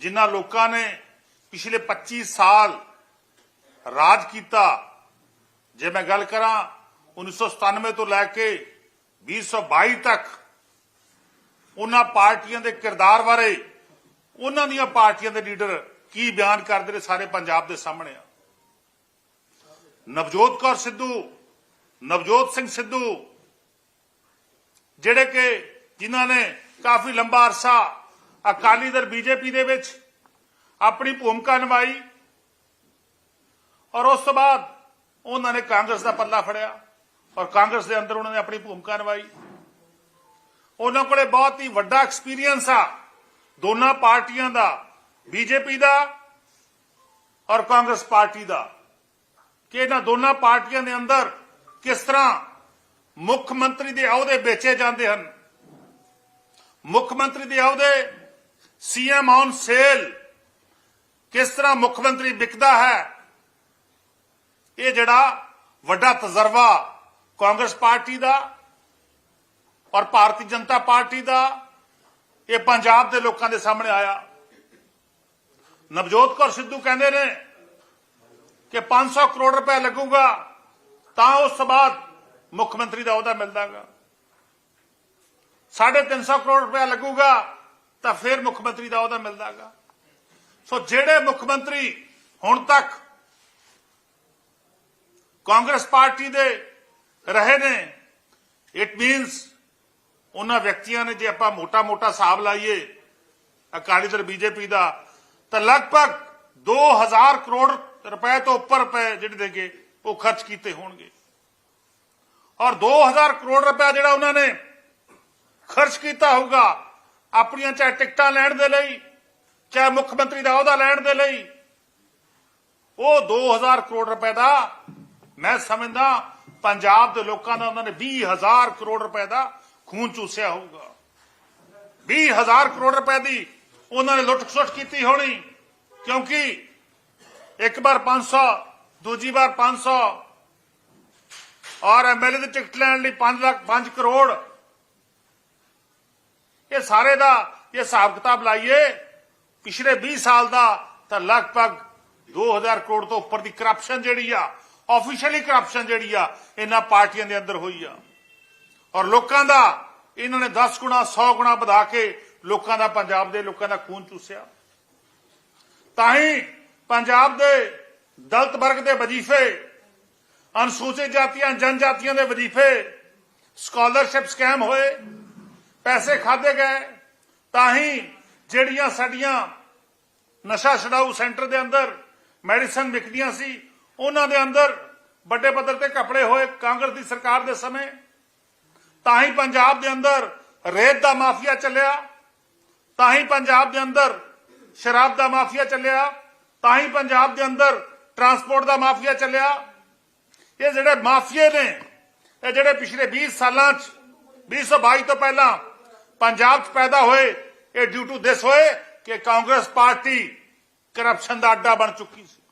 ਜਿਨ੍ਹਾਂ ਲੋਕਾਂ ਨੇ ਪਿਛਲੇ 25 ਸਾਲ ਰਾਜ ਕੀਤਾ, ਜੇ ਮੈਂ ਗੱਲ ਕਰਾਂ 1997 ਤੋਂ ਲੈ ਕੇ 2022 ਤੱਕ, ਉਹਨਾਂ ਪਾਰਟੀਆਂ ਦੇ ਕਿਰਦਾਰ ਬਾਰੇ ਉਹਨਾਂ ਦੀਆਂ ਪਾਰਟੀਆਂ ਦੇ ਲੀਡਰ ਕੀ ਬਿਆਨ ਕਰਦੇ ਨੇ ਸਾਰੇ ਪੰਜਾਬ ਦੇ ਸਾਹਮਣੇ ਆ। ਨਵਜੋਤ ਕੌਰ ਸਿੱਧੂ, ਨਵਜੋਤ ਸਿੰਘ ਸਿੱਧੂ, ਜਿਹੜੇ ਕਿ ਜਿਨ੍ਹਾਂ ਨੇ ਕਾਫੀ ਲੰਬਾ ਅਰਸਾ ਅਕਾਲੀ ਦਲ ਬੀਜੇਪੀ ਦੇ ਵਿੱਚ ਆਪਣੀ ਭੂਮਿਕਾ ਨਿਭਾਈ ਔਰ ਉਸ ਤੋਂ ਬਾਅਦ ਉਹਨਾਂ ਨੇ ਕਾਂਗਰਸ ਦਾ ਪੱਲਾ ਫੜਿਆ ਔਰ ਕਾਂਗਰਸ ਦੇ ਅੰਦਰ ਉਹਨਾਂ ਨੇ ਆਪਣੀ ਭੂਮਿਕਾ ਨਿਭਾਈ। ਉਹਨਾਂ ਕੋਲੇ ਬਹੁਤ ਹੀ ਵੱਡਾ ਐਕਸਪੀਰੀਅੰਸ ਆ ਦੋਨਾਂ ਪਾਰਟੀਆਂ ਦਾ, ਬੀਜੇਪੀ ਦਾ ਔਰ ਕਾਂਗਰਸ ਪਾਰਟੀ ਦਾ ਕਿ ਇਹਨਾਂ ਦੋਨਾਂ ਪਾਰਟੀਆਂ ਦੇ ਅੰਦਰ ਕਿਸ ਤਰ੍ਹਾਂ ਮੁੱਖ ਮੰਤਰੀ ਦੇ ਅਹੁਦੇ ਵੇਚੇ ਜਾਂਦੇ ਹਨ। ਮੁੱਖ ਮੰਤਰੀ ਦੇ ਅਹੁਦੇ ਸੀਐਮ ਔਨ ਸੇਲ। ਕਿਸ ਤਰ੍ਹਾਂ ਮੁੱਖ ਮੰਤਰੀ ਵਿਕਦਾ ਹੈ? ਇਹ ਜਿਹੜਾ ਵੱਡਾ ਤਜਰਬਾ ਕਾਂਗਰਸ ਪਾਰਟੀ ਦਾ ਔਰ ਭਾਰਤੀ ਜਨਤਾ ਪਾਰਟੀ ਦਾ, ਇਹ ਪੰਜਾਬ ਦੇ ਲੋਕਾਂ ਦੇ ਸਾਹਮਣੇ ਆਇਆ। ਨਵਜੋਤ ਕੌਰ ਸਿੱਧੂ ਕਹਿੰਦੇ ਨੇ ਕਿ 500 ਕਰੋੜ ਰੁਪਏ ਲੱਗੂਗਾ, ਤਾਂ ਉਸ ਤੋਂ ਬਾਅਦ ਮੁੱਖ ਮੰਤਰੀ ਦਾ ਅਹੁਦਾ ਮਿਲਦਾਗਾ। 350 ਕਰੋੜ ਰੁਪਏ ਲੱਗੂਗਾ ਤਾਂ ਫਿਰ ਮੁੱਖ ਮੰਤਰੀ ਦਾ ਅਹੁਦਾ ਮਿਲਦਾਗਾ। ਸੋ ਜਿਹੜੇ ਮੁੱਖ ਮੰਤਰੀ ਹੁਣ ਤੱਕ ਕਾਂਗਰਸ ਪਾਰਟੀ ਦੇ ਰਹੇ ਨੇ ਇਟ ਮੀਨਸ ਉਹਨਾਂ ਵਿਅਕਤੀਆਂ ਨੇ ਜੇ ਆਪਾਂ ਮੋਟਾ-ਮੋਟਾ ਹਿਸਾਬ ਲਾਈਏ ਅਕਾਲੀ ਦਲ ਬੀਜੇਪੀ ਦਾ, ਤਾਂ ਲਗਭਗ 2000 ਕਰੋੜ ਰੁਪਏ ਤੋਂ ਉੱਪਰ ਰੁਪਏ ਜਿਹੜੇ ਦੇਗੇ, ਉਹ ਖਰਚ ਕੀਤੇ ਹੋਣਗੇ। ਔਰ 2000 ਕਰੋੜ ਰੁਪਏ ਜਿਹੜਾ ਉਹਨਾਂ ਨੇ ਖਰਚ ਕੀਤਾ ਹੋਊਗਾ ਆਪਣੀਆਂ ਚਾਹੇ ਟਿਕਟਾਂ ਲੈਣ ਦੇ ਲਈ, ਚਾਹੇ ਮੁੱਖ ਮੰਤਰੀ ਦਾ ਅਹੁਦਾ ਲੈਣ ਦੇ ਲਈ, ਉਹ 2000 ਕਰੋੜ ਰੁਪਏ ਦਾ, ਮੈਂ ਸਮਝਦਾ ਪੰਜਾਬ ਦੇ ਲੋਕਾਂ ਦਾ ਉਹਨਾਂ ਨੇ 20000 ਕਰੋੜ ਰੁਪਏ ਦਾ ਖੂਨ ਚੂਸਿਆ ਹੋਊਗਾ। 20000 ਕਰੋੜ ਰੁਪਏ ਦੀ ਉਹਨਾਂ ਨੇ ਲੁੱਟ ਖਸੁੱਟ ਕੀਤੀ ਹੋਣੀ, ਕਿਉਂਕਿ ਇੱਕ ਵਾਰ 500 ਦੂਜੀ ਵਾਰ 500 ਔਰ ਐਮਐਲਏ ਦੀ ਟਿਕਟ ਲੈਣ ਲਈ 5 ਲੱਖ 5 ਕਰੋੜ ਇਹ ਸਾਰੇ ਦਾ ਇਹ ਹਿਸਾਬ ਕਿਤਾਬ ਲਾਈਏ, ਪਿਛਲੇ 20 ਸਾਲ ਦਾ ਤਾਂ ਲਗਭਗ 2000 ਕਰੋੜ ਤੋਂ ਉੱਪਰ ਦੀ ਕਰਪਸ਼ਨ ਜਿਹੜੀ ਆ ਆਫੀਸ਼ੀਅਲੀ ਕਰਪਸ਼ਨ ਜਿਹੜੀ ਆ, ਇਹਨਾਂ ਪਾਰਟੀਆਂ ਦੇ ਅੰਦਰ ਹੋਈ ਆ। ਔਰ ਲੋਕਾਂ ਦਾ, ਇਹਨਾਂ ਨੇ 10 ਗੁਣਾ 100 ਗੁਣਾ ਵਧਾ ਕੇ ਲੋਕਾਂ ਦਾ ਪੰਜਾਬ ਦੇ ਲੋਕਾਂ ਦਾ ਖੂਨ ਚੂਸਿਆ। ਤਾਂ ਹੀ ਪੰਜਾਬ ਦੇ ਦਲਤ ਵਰਗ ਦੇ ਵਜ਼ੀਫੇ, ਅਨੁਸੂਚਿਤ ਜਾਤੀਆਂ, ਜਨਜਾਤੀਆਂ ਦੇ ਵਜ਼ੀਫੇ ਸਕਾਲਰਸ਼ਿਪ ਸਕੈਮ ਹੋਏ। ਪੈਸੇ ਖਾਦੇ ਗਏ, ਤਾਂ ਹੀ ਜਿਹੜੀਆਂ ਸਾਡੀਆਂ ਨਸ਼ਾ ਛਡਾਊ ਸੈਂਟਰ ਦੇ ਅੰਦਰ ਮੈਡੀਸਨ ਵਿਕਦੀਆਂ ਸੀ, ਉਹਨਾਂ ਦੇ ਅੰਦਰ ਵੱਡੇ ਪੱਧਰ ਤੇ ਕਪੜੇ ਹੋਏ ਕਾਂਗਰਸ ਦੀ ਸਰਕਾਰ ਦੇ ਸਮੇਂ, ਤਾਂ ਹੀ ਪੰਜਾਬ ਦੇ ਅੰਦਰ ਰੇਤ ਦਾ ਮਾਫੀਆ ਚੱਲਿਆ, ਤਾਂ ਹੀ ਪੰਜਾਬ ਦੇ ਅੰਦਰ ਸ਼ਰਾਬ ਦਾ ਮਾਫੀਆ ਚੱਲਿਆ, ਤਾਂ ਹੀ ਪੰਜਾਬ ਦੇ ਅੰਦਰ ਟਰਾਂਸਪੋਰਟ ਦਾ ਮਾਫੀਆ ਚੱਲਿਆ। ਇਹ ਜਿਹੜੇ ਮਾਫੀਏ ਨੇ, ਇਹ ਜਿਹੜੇ ਪਿਛਲੇ 20 ਸਾਲਾਂ ਚ 2022 ਤੋਂ ਪਹਿਲਾਂ ਪੰਜਾਬ ਚ ਪੈਦਾ ਹੋਏ, ਇਹ ਡਿਊ ਟੂ ਦਿਸ ਹੋਏ ਕਿ ਕਾਂਗਰਸ ਪਾਰਟੀ ਕਰਪਸ਼ਨ ਦਾ ਅੱਡਾ ਬਣ ਚੁੱਕੀ ਸੀ।